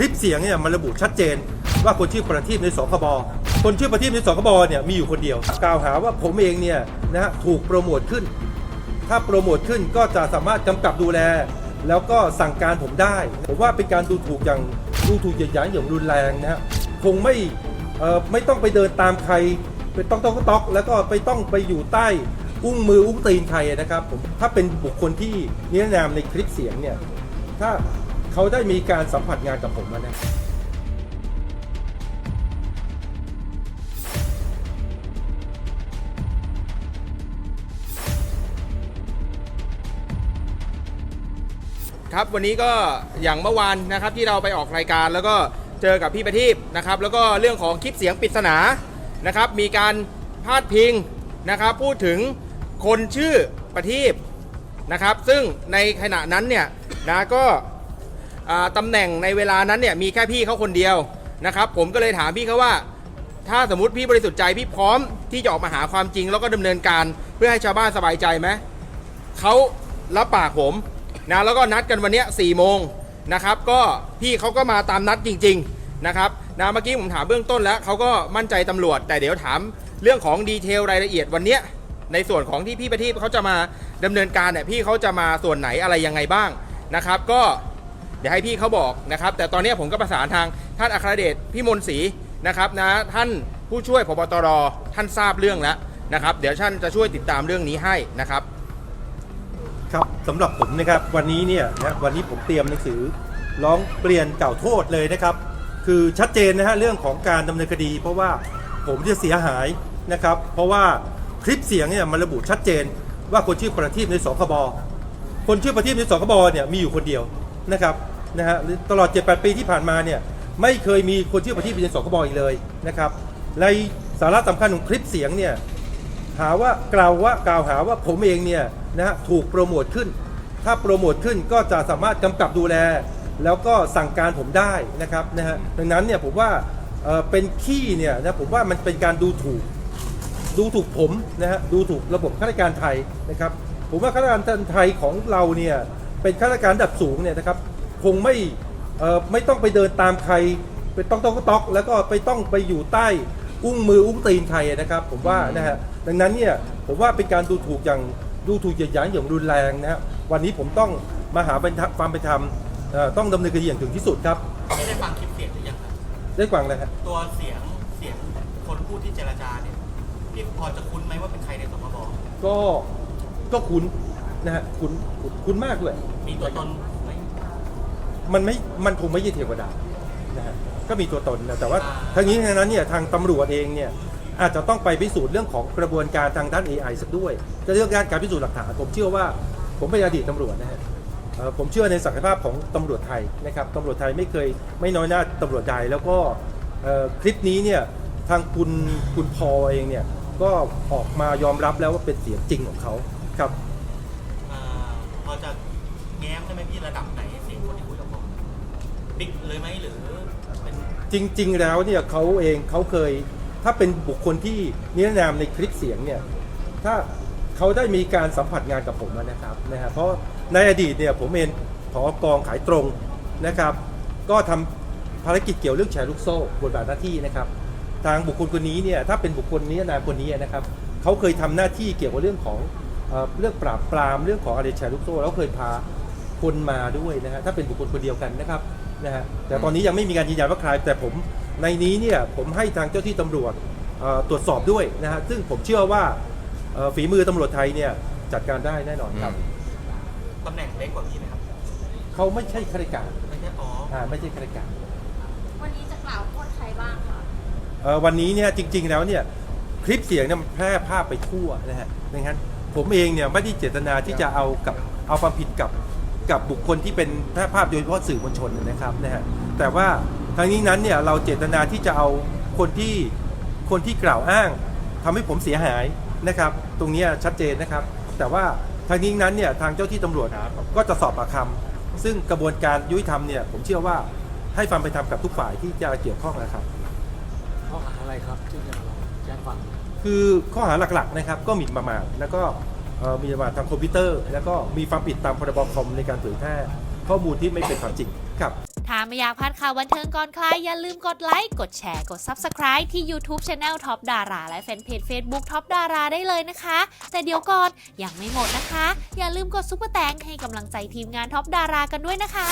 ลิปเสียงเนี่ยมันระบุชัดเจน ว่าคนชื่อประทีปในสคบคนชื่อประทีปในสคบเนี่ยมีอยู่คนเดียว กล่าวหาว่าผมเองเนี่ยนะฮะถูกโปรโมทขึ้น ถ้าโปรโมทขึ้นก็จะสามารถกำกับดูแล แล้วก็สั่งการผมได้ผมว่าเป็นการดูถูกอย่างดูถูกเหยียดหยามอย่างรุนแรงนะฮะคงไม่เอ่อไม่ต้องไปเดินตามใครไปต้องต้องต๊อก แล้วก็ไปต้องไปอยู่ใต้อุ้งมืออุ้งตีนใครนะครับผมถ้าเป็นบุคคลที่นิรนามในคลิปเสียงเนี่ยถ้า เขาได้มีการสัมผัสงานกับผมมานะครับวันนี้ก็อย่างเมื่อวานนะครับที่เราไปออกรายการแล้วก็เจอกับพี่ประทีปนะครับแล้วก็เรื่องของคลิปเสียงปริศนานะครับมีการพาดพิงนะครับพูดถึงคนชื่อประทีปนะครับซึ่งในขณะนั้นเนี่ยนะก็ ตำแหน่งในเวลานั้นเนี่ยมีแค่พี่เขาคนเดียวนะครับ ผมก็เลยถามพี่เขาว่า ถ้าสมมติพี่บริสุทธิ์ใจพี่พร้อมที่จะออกมาหาความจริงแล้วก็ดำเนินการเพื่อให้ชาวบ้านสบายใจไหมเขารับปากผมนะแล้วก็นัดกันวันเนี้สี่โมงนะครับ ก็พี่เขาก็มาตามนัดจริง ๆนะครับนะเมื่อกี้ผมถามเบื้องต้นแล้วเขาก็มั่นใจตำรวจ แต่เดี๋ยวถามเรื่องของดีเทลรายละเอียดวันเนี้ยในส่วนของที่พี่ประทีปเขาจะมาดำเนินการเนี่ยพี่เขาจะมาส่วนไหนอะไรยังไงบ้างนะครับ ก็ เดี๋ยวให้พี่เขาบอกนะครับ แต่ตอนนี้ผมก็ประสานทางท่านอัครเดชพี่มนต์ศรีนะครับนะท่านผู้ช่วยพบตรท่านทราบเรื่องแล้วนะครับ เดี๋ยวท่านจะช่วยติดตามเรื่องนี้ให้นะครับครับสำหรับผมนะครับวันนี้เนี่ยนะวันนี้ผมเตรียมหนังสือร้องเปลี่ยนเก่าโทษเลยนะครับ คือชัดเจนนะฮะเรื่องของการดำเนินคดี เพราะว่าผมจะเสียหายนะครับ เพราะว่าคลิปเสียงเนี่ยมันระบุชัดเจน ว่าคนชื่อประทีปในสคบคนชื่อประทีปในสคบเนี่ยมีอยู่คนเดียวนะครับ นะฮะตลอด 7-8 ปีที่ผ่านมาเนี่ยไม่เคยมีคนชื่อประทีปในสคบอีกเลยนะครับในสาระสำคัญของคลิปเสียงเนี่ยหาว่ากล่าวว่ากล่าวหาว่าผมเองเนี่ยนะฮะถูกโปรโมทขึ้น ถ้าโปรโมทขึ้นก็จะสามารถกำกับดูแล แล้วก็สั่งการผมได้นะครับนะฮะดังนั้นเนี่ยผมว่าเเป็นขี้เนี่ยนะผมว่ามันเป็นการดูถูกดูถูกผมนะฮะดูถูกระบบข้าราชการไทยนะครับผมว่าข้าราชการไทยของเราเนี่ยเป็นข้าราชการระดับสูงเนี่ยนะครับ คงไม่เอ่อไม่ต้องไปเดินตามใครไปต้องต้องต๊อกแล้วก็ไปต้องไปอยู่ใต้อุ้งมืออุ้งตีนใครนะครับ ผมว่านะฮะดังนั้นเนี่ยผมว่าเป็นการดูถูกอย่างดูถูกเหยียดหยามอย่างรุนแรงนะฮะวันนี้ผมต้องมาหาเป็นธรรมความเป็นธรรมเอ่อต้องดำเนินคดีอย่างถึงที่สุดครับไม่ได้ฟังคลิปเสียงหรือยังครับได้กวางเลยฮะตัวเสียงเสียงคนพูดที่เจรจาเนี่ยพี่พอจะคุ้นไหมว่าเป็นใครในสคบก็ก็คุ้นนะฮะคุ้นคุ้นคุ้นมากเลยมีตัวตนไห มันไม่มันคงไม่ใช่เทวดานะฮะก็มีตัวตนนะแต่ว่าทั้งนี้ทั้งนั้นเนี่ยทางตำรวจเองเนี่ยอาจจะต้องไปพิสูจน์เรื่องของกระบวนการทางด้าน AI สักด้วยจะเรื่องการการพิสูจน์หลักฐานผมเชื่อว่าผมเป็นอดีตตำรวจนะฮะผมเชื่อในศักยภาพของตำรวจไทยนะครับตำรวจไทยไม่เคยไม่น้อยหน้าตำรวจใดแล้วก็คลิปนี้เนี่ยทางคุณคุณพอเองเนี่ยก็ออกมายอมรับแล้วว่าเป็นเสียงจริงของเขาครับอ่าพอจะแง้มได้ไหมพี่ระดับไหนเสียงคนที่คุยกับผม บิ๊กเลยไหมหรือเป็นจริง ๆ แล้วเนี่ยเขาเองเขาเคย ถ้าเป็นบุคคลที่นิรนามในคลิปเสียงเนี่ยถ้าเขาได้มีการสัมผัสงานกับผมนะครับนะฮะเพราะในอดีตเนี่ยผมเองผอกองขายตรงนะครับ ก็ทำภารกิจเกี่ยวเรื่องแชร์ลูกโซ่บทบาทหน้าที่นะครับ ทางบุคคลคนนี้เนี่ยถ้าเป็นบุคคลนิรนามคนนี้นะครับเขาเคยทำหน้าที่เกี่ยวกับเรื่องของเอเรื่องปราบปรามเรื่องของอะไรแชร์ลูกโซ่แล้วเคยพาคนมาด้วยนะฮะถ้าเป็นบุคคลคนเดียวกันนะครับ นะฮะแต่ตอนนี้ยังไม่มีการยืนยันว่าใครแต่ผมในนี้เนี่ยผมให้ทางเจ้าที่ตำรวจเอ่อตรวจสอบด้วยนะฮะซึ่งผมเชื่อว่าเอ่อฝีมือตำรวจไทยเนี่ยจัดการได้แน่นอนครับตำแหน่งเล็กกว่าพี่ไหมครับเขาไม่ใช่ข้าราชการไม่ใช่อ๋ออ่าไม่ใช่ข้าราชการ วันนี้จะกล่าวโทษใครบ้างคะเอ่อวันนี้เนี่ยจริง ๆแล้วเนี่ยคลิปเสียงเนี่ยมันแพร่ภาพไปทั่วนะฮะดังนั้นผมเองเนี่ยไม่ได้เจตนาที่จะเอากับเอาความผิดกับ กับบุคคลที่เป็นแพร่ภาพโดยเฉพาะสื่อมวลชนนะครับนะฮะแต่ว่าทางนี้นั้นเนี่ยเราเจตนาที่จะเอาคนที่คนที่กล่าวอ้างทำให้ผมเสียหายนะครับ ตรงเนี้ยชัดเจนนะครับ แต่ว่าทางนี้นั้นเนี่ยทางเจ้าที่ตำรวจก็จะสอบปากคำซึ่งกระบวนการยุติธรรมเนี่ยผมเชื่อว่าให้ความเป็นธรรมกับทุกฝ่ายที่จะเกี่ยวข้องนะครับข้อหาอะไรครับที่จะเราแจ้งความคือข้อหาหลักๆนะครับก็หมิ่นประมาทแล้วก็เอ่อ มีบาททางคอมพิวเตอร์ แล้วก็มีความผิดตามพรบคอมในการเผยแพร่ข้อมูลที่ไม่เป็นความจริงครับถ้าไม่อยากพลาดข่าวบันเทิงก่อนใครอย่าลืมกดไลค์ กดแชร์ กด Subscribe ที่ YouTube Channel Top ดาราและแฟนเพจ Facebook Top ดาราได้เลยนะคะ แต่เดี๋ยวก่อนยังไม่หมดนะคะ อย่าลืมกดซุปเปอร์แตงให้กำลังใจทีมงาน Top ดารากันด้วยนะคะ